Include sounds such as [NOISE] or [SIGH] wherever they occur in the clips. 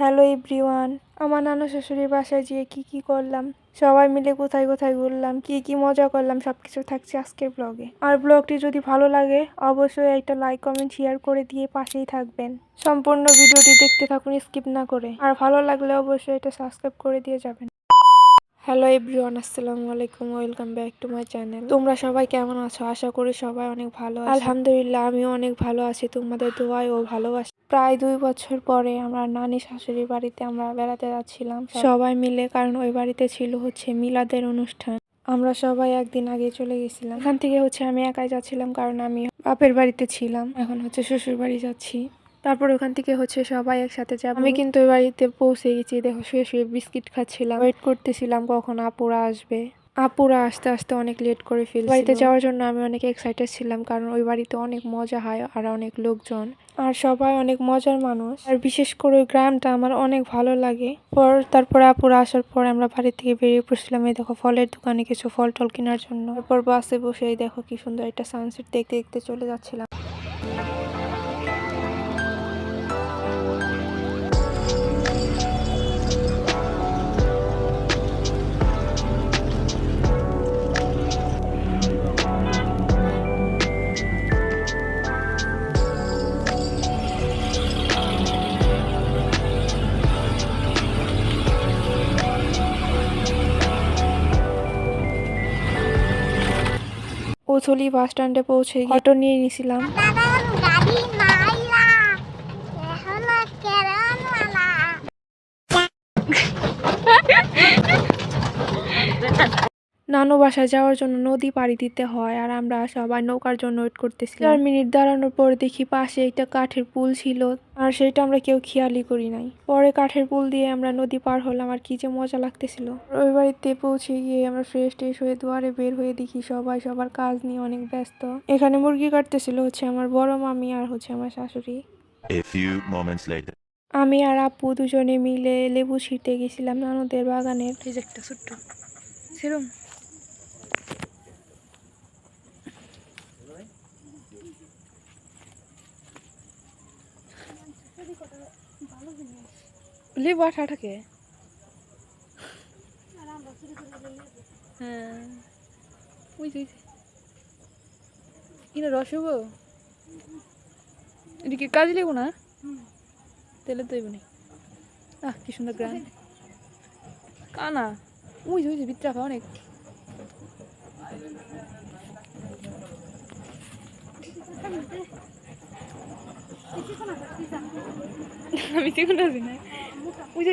Hello everyone, আমার নানা শ্বশুরের বাসায় গিয়ে কি কি করলাম, সবাই মিলে কোথায় কোথায় ঘুরলাম, কি কি মজা করলাম, সবকিছু থাকছে আজকের ব্লগে আর ব্লগটি যদি ভালো লাগে, অবশ্যই একটা লাইক কমেন্ট শেয়ার করে দিয়ে পাশেই থাকবেন। সম্পূর্ণ ভিডিওটি দেখতে থাকুন স্কিপ না করে। আর ভালো লাগলে অবশ্যই এটা সাবস্ক্রাইব করে দিয়ে যাবেন। হ্যালো এভরিওয়ান, আসসালামু আলাইকুম welcome back to my channel তোমরা সবাই কেমন আছো? আশা করি সবাই অনেক ভালো আলহামদুলিল্লাহ, আমিও অনেক ভালো আছি। তোমাদের দোয়ায় ও ভালোবাসি প্রায় দুই বছর পরে আমরা নানি শাশুড়ির বাড়িতে আমরা বেড়াতে যাচ্ছিলাম। সবাই মিলে কারণ ওই বাড়িতে ছিল হচ্ছে মিলাদের অনুষ্ঠান। আমরা সবাই একদিন আগে চলে গেছিলাম। এখান থেকে হচ্ছে আমি একাই যাচ্ছিলাম কারণ আমি বাপের বাড়িতে ছিলাম। এখন হচ্ছে শ্বশুর বাড়ি যাচ্ছি। তারপর ওখান থেকে হচ্ছে সবাই একসাথে যাব। আমি কিন্তু ওই বাড়িতে পৌঁছে গেছি। দেখো শুয়ে শুয়ে বিস্কিট খাচ্ছিলাম। ওয়েট করতেছিলাম কখন আপুরা আসবে। আপুরা আসতে আসতে অনেক লেট করে ফেল বাড়িতে যাওয়ার জন্য আমি অনেক এক্সাইটেড ছিলাম কারণ ওই বাড়িতে অনেক মজা হয় আর অনেক লোকজন। আর সবাই অনেক মজার মানুষ। আর বিশেষ করে ওই গ্রামটা আমার অনেক ভালো লাগে। পর তারপরে আপুরা আসার পর আমরা বাড়ি থেকে বেরিয়ে পড়ছিলাম এই দেখো ফলের দোকানে কিছু ফল টল কেনার জন্য। তারপর বাসে বসে এই দেখো কি সুন্দর একটা সানসেট দেখতে দেখতে চলে যাচ্ছিলাম। উথলি বাস স্ট্যান্ডে পৌঁছে অটো নিয়ে নিয়েছিলাম দাদার গাড়ি মাইলা এখন কেরানওয়ালা নানু বাসায় যাওয়ার জন্য নদী পাড়ি দিতে হয় আর আমরা সবাই নৌকার জন্য ওয়েট করতেছি চার মিনিট দাঁড়ানোর পর দেখি পাশে একটা কাঠের পুল ছিল আর সেটা আমরা কেউ খেয়ালই করি নাই। পরে কাঠের পুল দিয়ে আমরা নদী পার হলাম আর কি যে মজা লাগতেছিল। ওই বাড়িতে পৌঁছে গিয়ে আমরা ফ্রেশ ট্রেশ হয়ে দুয়ারে বের হয়ে দেখি সবাই সবার কাজ নিয়ে অনেক ব্যস্ত। এখানে মুরগি কাটতেছিল হচ্ছে আমার বড় মামি আর হচ্ছে আমার শাশুড়ি। A few moments later. আমি আর আপু দুজনে মিলে লেবু ছিঁড়তে গেছিলাম নানুদের বাগানের। যে একটা ছোট্ট। সেরম? লেবু আঠা আঠাকে হ্যাঁ। যে কিনা রস হব? এদিকে কাজে লেবু না? তেলে তো না। আহ, কি সুন্দর গ্রাম কানা। উই ওই যে ভিতরে রাখা অনেক। আমি চিকুন আছি না।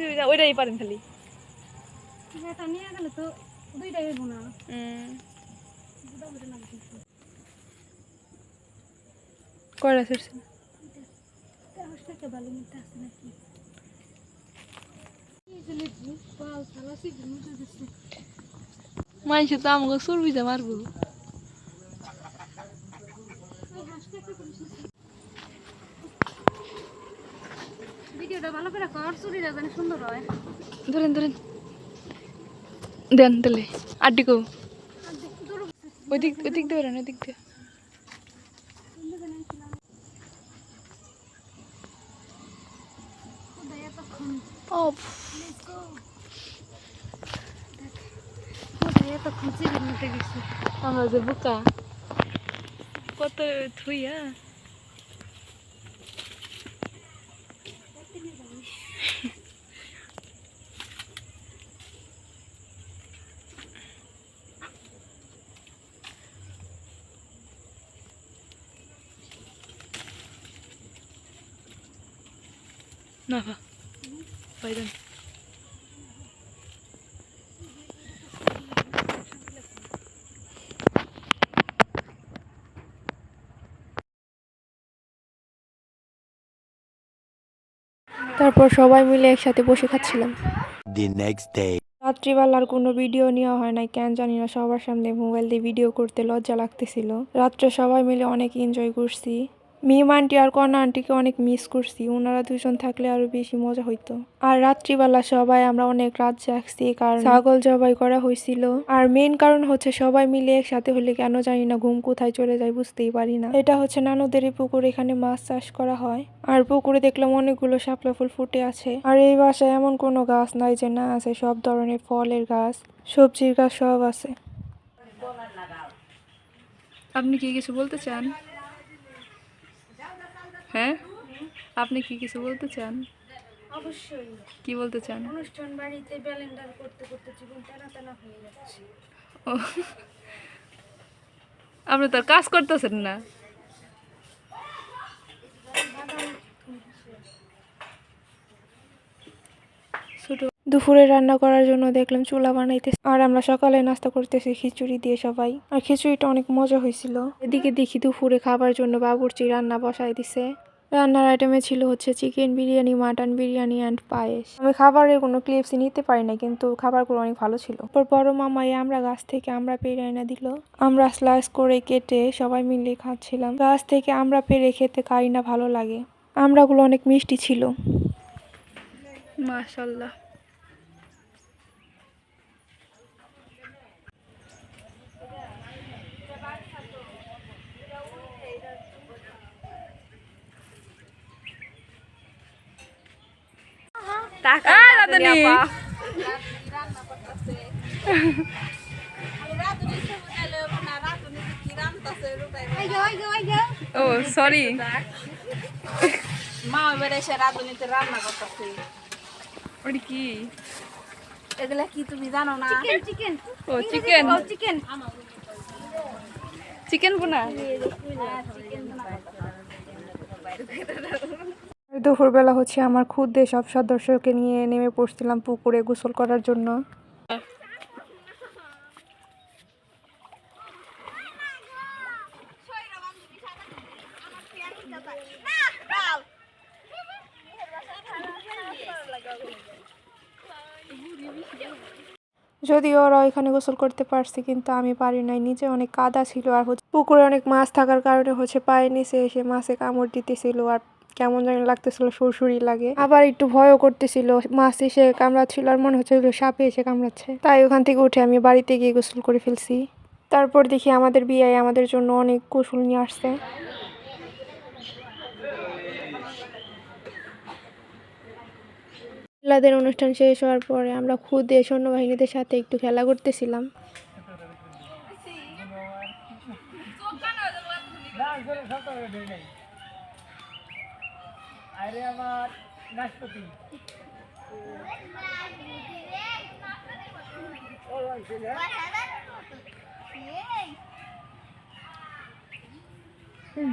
যে ওই ওইটাই পারেন খালি। এটা তো দুইটাই হইব না কয়টা দিচ্ছে মানুষে তো আমাকে চর্বি যা মারবো এই হাঁসটা একটু করিস না। ভিডিওটা ভালো করে কর চুরিটা জানি সুন্দর হয়। ধরেন ধরেন। দেন তাহলে। আড্ডি কো আর দেখ, দূর ওই দিক ওই দিক দিয়ে ও Let's go. আমরা যে বোকা। কত থুইয়া। না তারপর সবাই মিলে একসাথে বসে খাচ্ছিলাম. রাত্রিবেলার কোনো ভিডিও নেওয়া হয় নাই কেন জানি না সবার সামনে মোবাইল দিয়ে ভিডিও করতে লজ্জা লাগতেছিল। রাত্রে সবাই মিলে অনেক এনজয় করছি। মিম আন্টি আর কন্যা আন্টিকে অনেক মিস করছি। ওনারা দুজন থাকলে আরও বেশি মজা হইতো। আর রাত্রিবেলা সবাই আমরা অনেক রাত জাগছি, কারণ ছাগল জবাই করা হয়েছিল আর মেন কারণ হচ্ছে সবাই মিলে একসাথে হলে কেন জানি না ঘুম কোথায় চলে যায় বুঝতেই পারি না। এটা হচ্ছে নানুদের পুকুর এখানে মাছ চাষ করা হয়। আর পুকুরে দেখলাম অনেকগুলো শাপলা ফুল ফুটে আছে। আর এই বাসায় এমন কোনো গাছ নাই যে না আছে, সব ধরনের ফলের গাছ, সবজির গাছ সব আছে। আপনি কি কিছু বলতে চান? হ্যাঁ? আপনি কি কিছু বলতে চান? অবশ্যই। কি বলতে চান? অনুষ্ঠান বাড়িতে ব্যালেন্ডার করতে করতে জীবন টানা টানা হয়ে যাচ্ছে। ও। আপনি তো আর কাজ করতেছেন না। দুপুরে রান্না করার জন্য দেখলাম চুলা বানাইতে আর আমরা সকালে নাস্তা করতেছি খিচুড়ি দিয়ে সবাই। আর খিচুড়িটা অনেক মজা হয়েছিল। এদিকে দেখি দুপুরে খাবার জন্য বাবুর্চি রান্না বসাই দিছে। রান্নার আইটেমে ছিল হচ্ছে chicken biryani mutton biryani and পায়েস। আমি খাবারের কোনো ক্লিপস নিতে পারি না, কিন্তু খাবারগুলো অনেক ভালো ছিল। তারপর বড় মামাই আমরা গাছ থেকে আমরা পেরে এনে দিল। আমরা স্লাইস করে কেটে সবাই মিলে খাচ্ছিলাম। গাছ থেকে আমরা পেরে খেতে খাই না ভালো লাগে। আমরাগুলো অনেক মিষ্টি ছিল। মাশাল্লাহ। ও সরি মা এবারে এসে রাঁধুনিতে রান্না করতেছে। ওটা কি? এগুলা কি তুমি জানো না? চিকেন ও চিকেন চিকেন চিকেন বোনা। দুপুরবেলা হচ্ছে আমার ক্ষুদ্রে সব সদস্যকে নিয়ে নেমে পড়ছিলাম পুকুরে গোসল করার জন্য। যদিও ওরা এখানে গোসল করতে পারছে, কিন্তু আমি পারি নাই। নিচে অনেক কাদা ছিল আর হচ্ছে পুকুরে অনেক মাছ থাকার কারণে হচ্ছে পায়ে নিচে এসে মাছে কামড় দিতেছিল আর কেমন জানি লাগতেছিল সুরসুরি লাগে। আবার একটু ভয়ও করতেছিল মাছ এসে কামড়াচ্ছিল আর মনে হচ্ছিল সাপে এসে কামড়াচ্ছে। তাই ওখান থেকে উঠে আমি বাড়িতে গিয়ে গোসল করে ফেলছি। তারপর দেখি আমাদের বিয়ে আমাদের জন্য অনেক কৌশল নিয়ে আসছে। খেলাদের অনুষ্ঠান শেষ হওয়ার পরে আমরা খুদে সৈন্যবাহিনীদের সাথে একটু খেলা করতেছিলাম। আরে আমার নাশপাতি হুম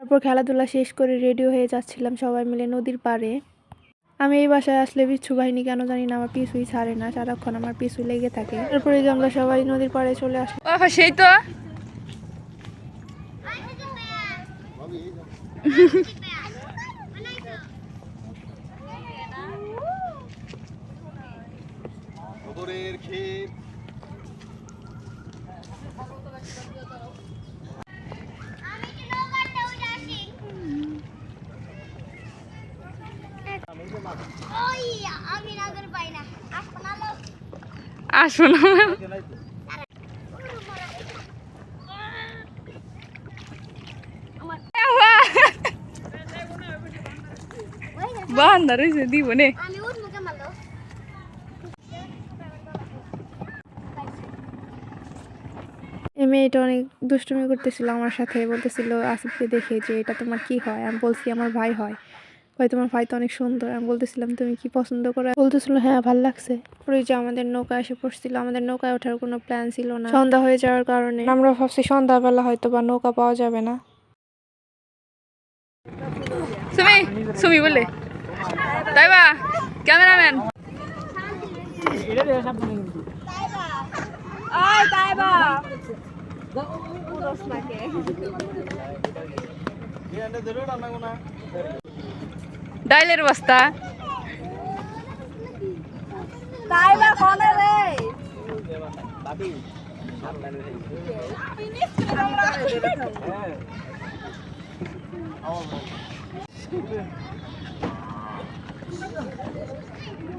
তারপর খেলাধুলা শেষ করে রেডি হয়ে যাচ্ছিলাম সবাই মিলে নদীর পাড়ে। আমি এই বাসায় আসলে বিচ্ছু বাহিনী কেন জানি না আমার পিছুই ছাড়ে না সারাক্ষণ আমার পিছু লেগে থাকে। তারপরে যে আমরা সবাই নদীর পাড়ে চলে আসলাম। সেই তো [LAUGHS] [LAUGHS] [LAUGHS] ওই আমি নগর পাই না আপনার আসো না বান্দা রয়েছে, দিব নে। মেয়েটা অনেক দুষ্টুমি করতেছিল আমার সাথে, বলতেছিল, আসিফকে দেখে যে এটা তোমার কি হয়? আমি বলছি, আমার ভাই হয়। ভাই তোমার ভাই তো অনেক সুন্দর। আমি বলতেছিলাম তুমি কি পছন্দ করো? বলতেছিল হ্যাঁ ভালো লাগছে। ওই যে আমাদের নৌকা এসে পড়ছিল আমাদের নৌকায় ওঠার কোনো প্ল্যান ছিল না। সন্ধ্যা হয়ে যাওয়ার কারণে। আমরা ভাবছি সন্ধ্যাবেলা হয়তো বা নৌকা পাওয়া যাবে না। সুমি সুমি বলে। তাই বা ক্যামেরাম্যান তাই বা ডাইলের বস্তা তাই বা কোনে রে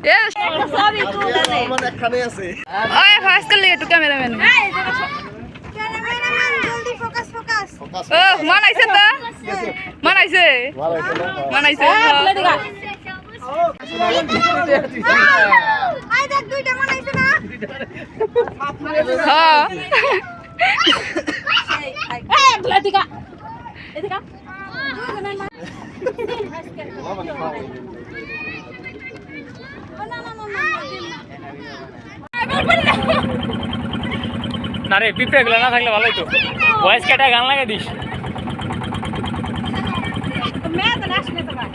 এ সবই তুলে নে ওই ফাস্ট করলে একটু ক্যামেরাম্যান জলদি ফোকাস ফোকাস ও মানাইছে তো মানাইছে? মানাইছে? আই দেখ না হ্যাঁ। না রে পিঁপড়ে গুলো না থাকলে ভালোই তো। ভয়েস কেটে গান লাগে দিস মেয়ে তো নাচ নিতে পারে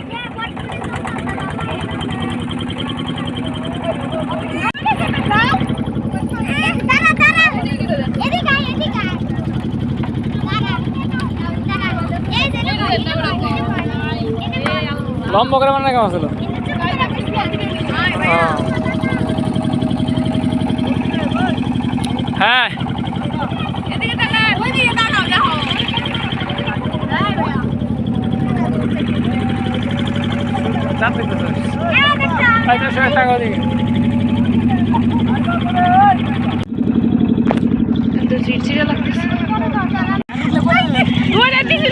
দাঁড়া দাঁড়া এদিকে আয় এদিকে আয় দাঁড়া দাঁড়া এই যে লম্বা করে মানে কেমন ছিল? হ্যাঁ। ওইদিকে চাপ দিতেছে। আচ্ছা সে টাকা দিকে তো চিড়চিড়া লাগতেছে ওরে দিদি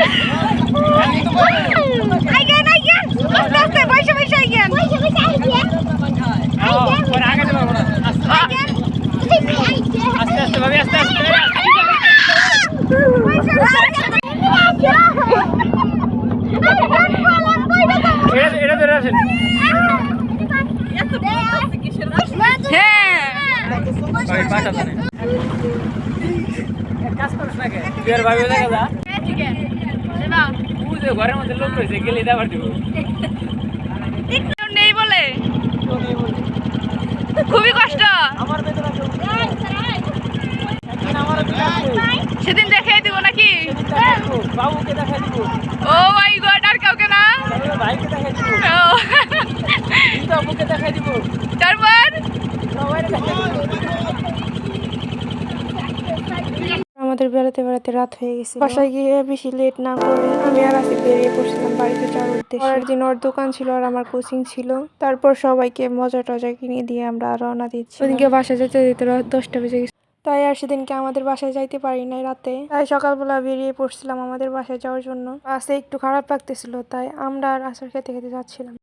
আইগেন আইগেন আস্তে আস্তে বসে বসে আইগেন বসে বসে আইগেন ওর আগে দেবো না আস্তে আইগেন আস্তে আস্তে ভাবি আস্তে আস্তে এটা এটা ধরে আছেন হ্যাঁ ওই পাটা ধরে কাজ করিস না কে বিয়ার ভাবি দেখা যা বুঝে ঘরের মধ্যে লোক রয়েছে গেলে দেবার দিব। নেই বলে? খুবই কষ্ট। আমার বেতন আমার সেদিন দেখাই দিব নাকি? বাবুকে দেখাই দিব। ও মাই গড আর কাউকে না? ভাইকে দেখাই দিব। ও, দেখাই দিব। তারপর? আমাদের বেড়াতে বেড়াতে রাত হয়ে গেছে। বাসায় গিয়ে বেশি লেট না করে আমি আর আসিফ বেরিয়ে পড়ছিলাম বাড়িতে যাওয়ার উদ্দেশ্যে। পরের দিন ওর দোকান ছিল আর আমার কোচিং ছিল। তারপর সবাইকে মজা টজা কিনে দিয়ে আমরা রওনা দিচ্ছি। ওদিনকে বাসায় যেতে যেতে রাত দশটা বেজে গেছে। তাই আর সেদিনকে আমাদের বাসায় যাইতে পারি নাই রাতে। তাই সকালবেলা বেরিয়ে পড়ছিলাম আমাদের বাসায় যাওয়ার জন্য। বাসে একটু খারাপ লাগতেছিল তাই আমরা আর আসার খেতে খেতে যাচ্ছিলাম।